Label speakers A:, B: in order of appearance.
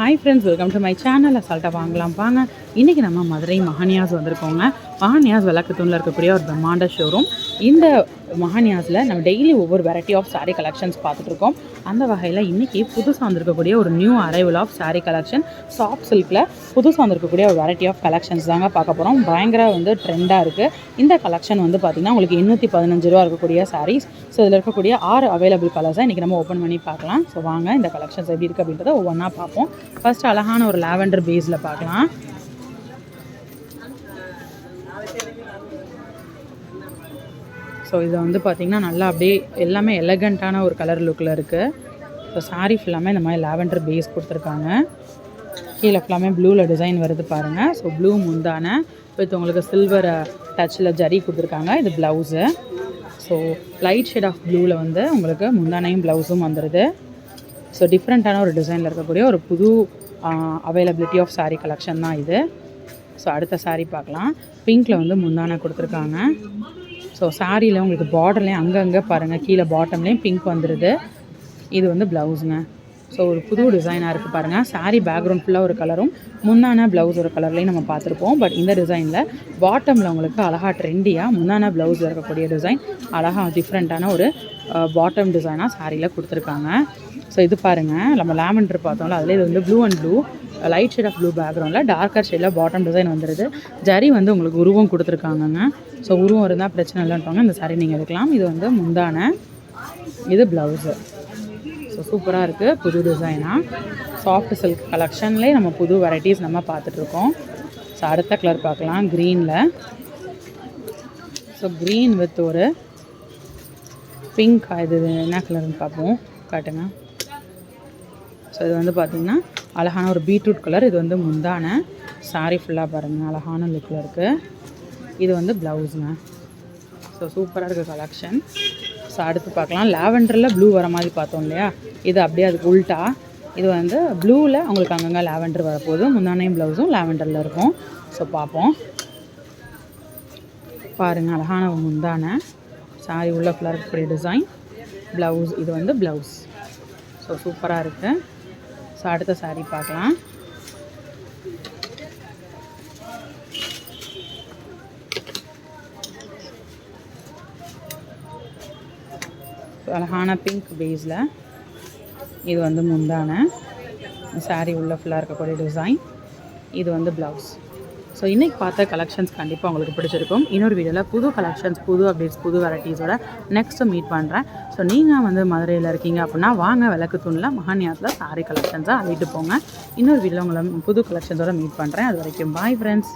A: Hi friends welcome to my channel அசால்ட்டாக வாங்கலாம். வாங்க. இன்றைக்கி நம்ம மதுரை மஹானியாஸ் வந்திருக்கோங்க. மஹானியாஸ் விளக்கத்தூணில் இருக்கக்கூடிய ஒரு பிரம்மாண்ட ஷோரூம் இந்த மஹானியாஸில் நம்ம டெய்லி ஒவ்வொரு வெரைட்டி ஆஃப் சாரீ கலெக்ஷன்ஸ் பார்த்துட்ருக்கோம் அந்த வகையில் இன்றைக்கி புதுசாக வந்திருக்கக்கூடிய ஒரு new arrival of sari collection soft சில்கில் புதுசாக வந்திருக்கக்கூடிய ஒரு வெரைட்டி ஆஃப் கலெக்ஷன்ஸ் தாங்க பார்க்க போகிறோம் பயங்கர வந்து ட்ரெண்டாக இருக்குது இந்த கலெக்ஷன் வந்து பார்த்திங்கன்னா உங்களுக்கு எண்ணூற்றி பதினஞ்சு ரூபா இருக்கக்கூடிய சாரீஸ் ஸோ இதில் இருக்கக்கூடிய ஆறு அவைலபிள் கலர்ஸை இன்றைக்கி நம்ம ஓப்பன் பண்ணி பார்க்கலாம். ஸோ வாங்க இந்த கலெக்ஷன்ஸ் எப்படி இருக்குது அப்படின்றத ஒவ்வொன்றா பார்ப்போம். ஃபர்ஸ்ட் அழகான ஒரு லாவெண்டர் பேஸில் பார்க்கலாம். ஸோ இதை வந்து பார்த்திங்கன்னா நல்லா அப்படியே எல்லாமே எலகண்ட்டான ஒரு கலர் லுக்கில் இருக்குது ஸோ சாரீ ஃபுல்லாமே இந்த மாதிரி லாவெண்டர் பேஸ் கொடுத்துருக்காங்க. கீழே ஃபுல்லாமே ப்ளூவில் டிசைன் வருது பாருங்கள் ஸோ ப்ளூ முந்தான வித் உங்களுக்கு சில்வர் டச்சில் ஜரி கொடுத்துருக்காங்க. இது blouse so light shade of ப்ளூவில் வந்து உங்களுக்கு முந்தானையும் ப்ளவுஸும் வந்துடுது ஸோ டிஃப்ரெண்ட்டான ஒரு டிசைனில் இருக்கக்கூடிய ஒரு புது அவைலபிலிட்டி ஆஃப் சாரீ கலெக்ஷன் தான் இது. ஸோ அடுத்த சாரீ பார்க்கலாம். பிங்க்கில் வந்து முந்தானை கொடுத்துருக்காங்க. ஸோ சாரியில் உங்களுக்கு பார்டர்லேயும் அங்கங்கே பாருங்கள் கீழே பாட்டம்லேயும் பிங்க் வந்துடுது இது வந்து ப்ளவுஸுங்க ஸோ ஒரு புது டிசைனாக இருக்குது பாருங்கள் சாரீ பேக்ரவுண்ட் ஃபுல்லாக ஒரு கலரும் முந்தான ப்ளவுஸ் ஒரு கலர்லேயும் நம்ம பார்த்துருப்போம். பட் இந்த டிசைனில் பாட்டமில் உங்களுக்கு அழகாக ட்ரெண்டியாக முந்தான ப்ளவுஸில் இருக்கக்கூடிய டிசைன் அழகாக டிஃப்ரெண்ட்டான ஒரு பாட்டம் டிசைனாக சாரியில் கொடுத்துருக்காங்க. ஸோ இது பாருங்கள் நம்ம லாவெண்டர் பார்த்தோம்ல அதில் இது வந்து blue and blue light shade of blue பேக்ரவுண்டில் டார்க்கர் ஷேடில் பாட்டம் டிசைன் வந்துடுது ஜரி வந்து உங்களுக்கு உருவம் கொடுத்துருக்காங்கங்க. ஸோ உருவம் இருந்தால் பிரச்சனை இல்லைன்றவங்க இந்த சாரி நீங்கள் எடுக்கலாம். இது வந்து முந்தான இது ப்ளவுஸு ஸோ சூப்பராக இருக்குது புது டிசைனாக சாஃப்ட் சில்க் கலெக்ஷன்லேயே நம்ம புது வெரைட்டிஸ் நம்ம பார்த்துட்ருக்கோம். ஸோ அடுத்த கலர் பார்க்கலாம். க்ரீனில் ஸோ க்ரீன் வித் ஒரு பிங்க் இது என்ன கலர்னு பார்ப்போம். காட்டுங்க. ஸோ இது வந்து பார்த்திங்கன்னா அழகான ஒரு பீட்ரூட் கலர் இது வந்து முந்தான. சாரீ ஃபுல்லாக பாருங்கள் அழகான லுக்கில் இருக்குது இது வந்து ப்ளவுஸுங்க ஸோ சூப்பராக இருக்குது கலெக்ஷன் ஸோ அடுத்து பார்க்கலாம். லாவெண்டரில் ப்ளூ வர மாதிரி பார்த்தோம் இல்லையா? இது அப்படியே அதுக்கு உல்ட்டா இது வந்து ப்ளூவில் உங்களுக்கு அங்கங்கே லாவெண்டர் வரப்போகுது. முந்தானையும் ப்ளவுஸும் லாவெண்டரில் இருக்கும். ஸோ பார்ப்போம். பாருங்கள் அழகான ஒரு முந்தான. சாரி உள்ள ஃபுல்லாக இருக்கக்கூடிய டிசைன் ப்ளவுஸ் இது வந்து ப்ளவுஸ் ஸோ சூப்பராக இருக்குது ஸோ அடுத்த saree பார்க்கலாம். அழகான பிங்க் பேஸில் இது வந்து முந்தான. சாரீ உள்ள ஃபுல்லாக இருக்கக்கூடிய டிசைன் இது வந்து ப்ளவுஸ் ஸோ இன்றைக்கி பார்த்த கலெக்ஷன்ஸ் கண்டிப்பாக உங்களுக்கு பிடிச்சிருக்கும். இன்னொரு வீடியோவில் புது கலெக்ஷன்ஸ் புது அப்டேட்ஸ் புது வெரைட்டிஸோட நெக்ஸ்ட்டு மீட் பண்ணுறேன் ஸோ நீங்கள் வந்து மதுரையில் இருக்கீங்க அப்படின்னா வாங்க விளக்கு தூணில் மகாநியாத்தில் சாரி கலெக்ஷன்ஸாக அள்ளிட்டு போங்க. இன்னொரு வீடியோவில் உங்களை புது கலெக்ஷன்ஸோட மீட் பண்ணுறேன் அது வரைக்கும் பாய் ஃப்ரெண்ட்ஸ்